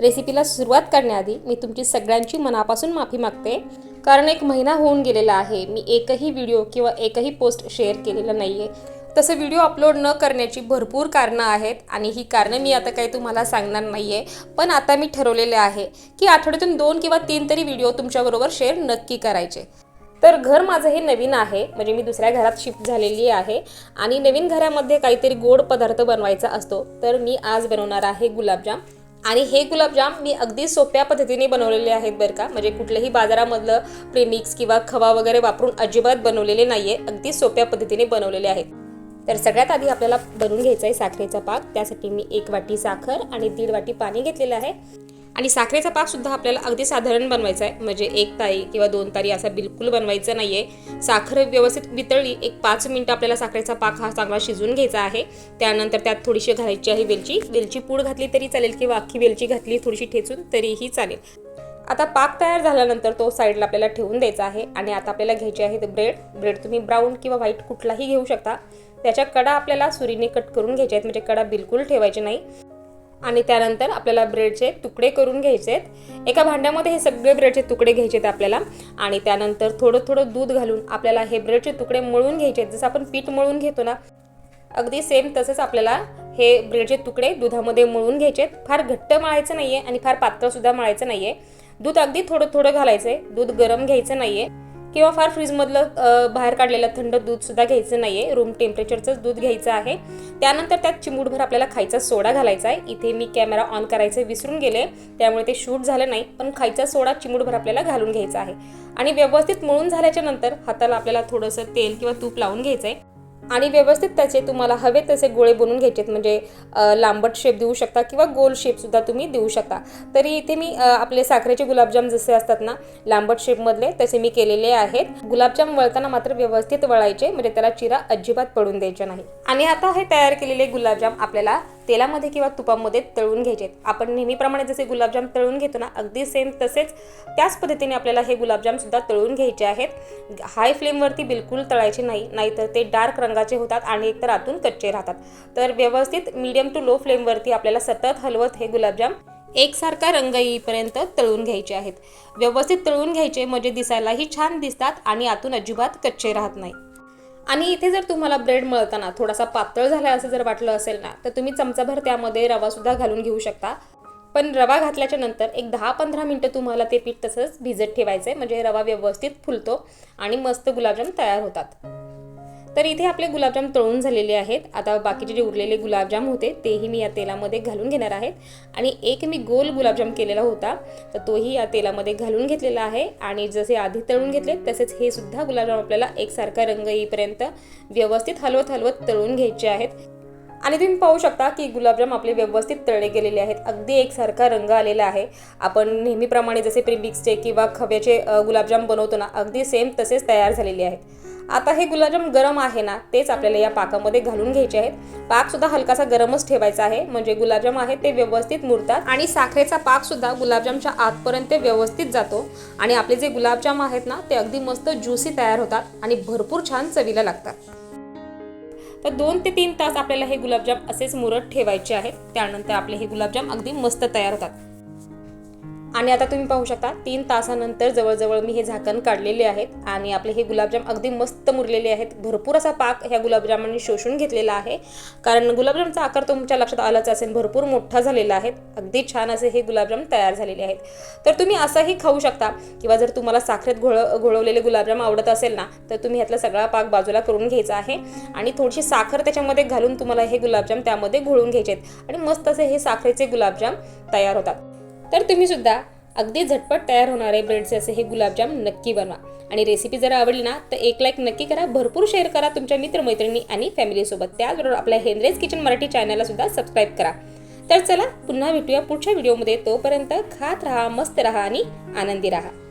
रेसिपीला सुरुवात करण्याआधी मी तुमची सगळ्यांची मनापासून माफी मागते. कारण एक महिना होऊन गेलेला आहे. मी एकही व्हिडिओ किंवा एकही पोस्ट शेअर केलेलं नाही आहे तसं व्हिडिओ अपलोड न करण्याची भरपूर कारणं आहेत आणि ही कारणं मी आता काही तुम्हाला सांगणार नाही आहे पण आता मी ठरवलेले आहे की आठवड्यातून दोन किंवा तीन तरी व्हिडिओ तुमच्याबरोबर शेअर नक्की करायचे. तर घर माझं हे नवीन आहे. म्हणजे मी दुसऱ्या घरात शिफ्ट झालेली आहे आणि नवीन घरामध्ये काहीतरी गोड पदार्थ बनवायचा असतो. तर मी आज बनवणार आहे गुलाबजाम. आणि हे गुलाबजाम मी अगदी सोप्या पद्धतीने बनवलेले आहेत बरं का. म्हणजे कुठल्याही बाजारामधलं प्रेमिक्स किंवा खवा वगैरे वापरून अजिबात बनवलेले नाही आहे अगदी सोप्या पद्धतीने बनवलेले आहेत. तर सगळ्यात आधी आपल्याला बनवून घ्यायचा आहे साखरेचा पाक. त्यासाठी मी एक वाटी साखर आणि दीड वाटी पाणी घेतलेलं आहे. आणि साखरेचा पाकसुद्धा आपल्याला अगदी साधारण बनवायचा आहे. म्हणजे एक तारी किंवा दोन तारी असा बिलकुल बनवायचा नाही आहे साखर व्यवस्थित वितळली एक पाच मिनटं आपल्याला साखरेचा पाक हा चांगला शिजून घ्यायचा आहे. त्यानंतर त्यात थोडीशी घालायची आहे वेलची. वेलची पूड घातली तरी चालेल किंवा अख्खी वेलची घातली थोडीशी ठेचून तरीही चालेल. आता पाक तयार झाल्यानंतर तो साईडला आपल्याला ठेवून द्यायचा आहे आणि आता आपल्याला घ्यायचे आहेत ब्रेड. ब्रेड तुम्ही ब्राऊन किंवा व्हाईट कुठलाही घेऊ शकता. त्याच्या कडा आपल्याला सुरीने कट करून घ्यायचे आहेत. म्हणजे कडा बिलकुल ठेवायचे नाही. आणि त्यानंतर आपल्याला ब्रेडचे तुकडे करून घ्यायचे आहेत एका भांड्यामध्ये हे सगळे ब्रेडचे तुकडे घ्यायचे आहेत आपल्याला. आणि त्यानंतर थोडं थोडं दूध घालून आपल्याला हे ब्रेडचे तुकडे मळून घ्यायचे आहेत जसं आपण पीठ मळून घेतो ना अगदी सेम तसंच आपल्याला हे ब्रेडचे तुकडे दुधामध्ये मळून घ्यायचे आहेत फार घट्ट मळायचं नाही आहे आणि फार पातळसुद्धा मळायचं नाही आहे दूध अगदी थोडं थोडं घालायचं आहे दूध गरम घ्यायचं नाही आहे किंवा फार फ्रीजमधलं बाहेर काढलेलं थंड दूधसुद्धा घ्यायचं नाही आहे रूम टेम्परेचरचंच दूध घ्यायचं आहे. त्यानंतर त्यात चिमूटभर आपल्याला खायचा सोडा घालायचा आहे. इथे मी कॅमेरा ऑन करायचं विसरून गेले. त्यामुळे ते शूट झालं नाही. पण खायचा सोडा चिमूटभर आपल्याला घालून घ्यायचा आहे. आणि व्यवस्थित मळून झाल्याच्यानंतर हाताला आपल्याला थोडंसं तेल किंवा तूप लावून घ्यायचं आहे आणि व्यवस्थित त्याचे तुम्हाला हवे तसे गोळे बनवून घ्यायचे म्हणजे लांबट शेप देऊ शकता किंवा गोल शेपसुद्धा तुम्ही देऊ शकता. तरी इथे मी आपले साखरेचे गुलाबजाम जसे असतात ना लांबट शेपमधले तसे मी केलेले आहेत. गुलाबजाम वळताना मात्र व्यवस्थित वळायचे म्हणजे त्याला चिरा अजिबात पडून द्यायचे नाही. आणि आता हे तयार केलेले गुलाबजाम आपल्याला तेलामध्ये किंवा तुपामध्ये तळून घ्यायचे. आहेत आपण नेहमीप्रमाणे जसे गुलाबजाम तळून घेतो ना अगदी सेम तसेच त्याच पद्धतीने आपल्याला हे गुलाबजामसुद्धा तळून घ्यायचे आहेत. हाय फ्लेमवरती बिलकुल तळायचे नाही नाहीतर ते डार्क रंगाचे होतात आणि एकतर आतून कच्चे राहतात. तर व्यवस्थित मीडियम टू लो फ्लेमवरती आपल्याला सतत हलवत हे गुलाबजाम एकसारखा रंग येईपर्यंत तळून घ्यायचे आहेत. व्यवस्थित तळून घ्यायचे म्हणजे दिसायलाही छान दिसतात आणि आतून अजिबात कच्चे राहत नाही. आणि इथे जर तुम्हाला ब्रेड मळताना थोडासा पातळ झाला असं जर वाटलं असेल ना तर तुम्ही चमचाभर त्यामध्ये रवासुद्धा घालून घेऊ शकता. पण रवा घातल्याच्या नंतर एक दहा पंधरा मिनटं तुम्हाला ते पीठ तसंच भिजत ठेवायचं आहे म्हणजे रवा व्यवस्थित फुलतो आणि मस्त गुलाबजाम तयार होतात. तर इथे आपले गुलाबजाम तळून झालेले आहेत. आता बाकीचे जे उरलेले गुलाबजाम होते तेही मी या तेलामध्ये घालून घेणार आहेत आणि एक मी गोल गुलाबजाम केलेला होता तर तोही या तेलामध्ये घालून घेतलेला आहे. आणि जसे आधी तळून घेतले तसेच हे सुद्धा गुलाबजाम आपल्याला एकसारखा रंग येईपर्यंत व्यवस्थित हलवत हलवत तळून घ्यायचे आहेत. आणि तुम्ही पाहू शकता की गुलाबजाम आपले व्यवस्थित तळले गेलेले आहेत. अगदी एकसारखा रंग आलेला आहे. आपण नेहमीप्रमाणे जसे प्रिमिक्सचे किंवा खव्याचे गुलाबजाम बनवतो ना अगदी सेम तसेच तयार झालेले आहेत. आता हे गुलाबजाम गरम आहे ना तेच आपल्याला या पाकामध्ये घालून घ्यायचे आहेत. पाकसुद्धा हलकासा गरमच ठेवायचा आहे. म्हणजे गुलाबजाम आहे ते व्यवस्थित मुरतात आणि साखरेचा पाकसुद्धा गुलाबजामच्या आतपर्यंत व्यवस्थित जातो. आणि आपले जे गुलाबजाम आहेत ना ते अगदी मस्त ज्युसी तयार होतात आणि भरपूर छान चवीला लागतात. तर दोन ते तीन तास आपल्याला हे गुलाबजाम असेच मुरत ठेवायचे आहेत. त्यानंतर आपले हे गुलाबजाम अगदी मस्त तयार होतात. आणि आता तुम्ही पाहू शकता तीन तासानंतर जवळजवळ मी हे झाकण काढलेले आहेत आणि आपले हे गुलाबजाम अगदी मस्त मुरलेले आहेत. भरपूर असा पाक ह्या गुलाबजामांनी शोषून घेतलेला आहे. कारण गुलाबजामचा आकार तुमच्या लक्षात आलाच असेल भरपूर मोठा झालेला आहे. अगदी छान असे हे गुलाबजाम तयार झालेले आहेत. तर तुम्ही असंही खाऊ शकता किंवा जर तुम्हाला साखरेत घोळ घोळवलेले गुलाबजाम आवडत असेल ना तर तुम्ही ह्यातला सगळा पाक बाजूला करून घ्यायचा आहे. आणि थोडीशी साखर त्याच्यामध्ये घालून तुम्हाला हे गुलाबजाम त्यामध्ये घोळून घ्यायचे आहेत. आणि मस्त असे हे साखरेचे गुलाबजाम तयार होतात. तर तुम्ही सुद्धा अगदी झटपट तयार होणारे ब्रेडचे असे हे गुलाबजाम नक्की बनवा. आणि रेसिपी जर आवडली ना तर एक लाईक नक्की करा भरपूर शेअर करा तुमच्या मित्रमैत्रिणी आणि फॅमिलीसोबत त्याचबरोबर आपल्या हेनरेज किचन मराठी चॅनलला सुद्धा सबस्क्राईब करा. तर चला पुन्हा भेटूया पुढच्या व्हिडिओमध्ये तोपर्यंत खात राहा मस्त राहा आणि आनंदी राहा.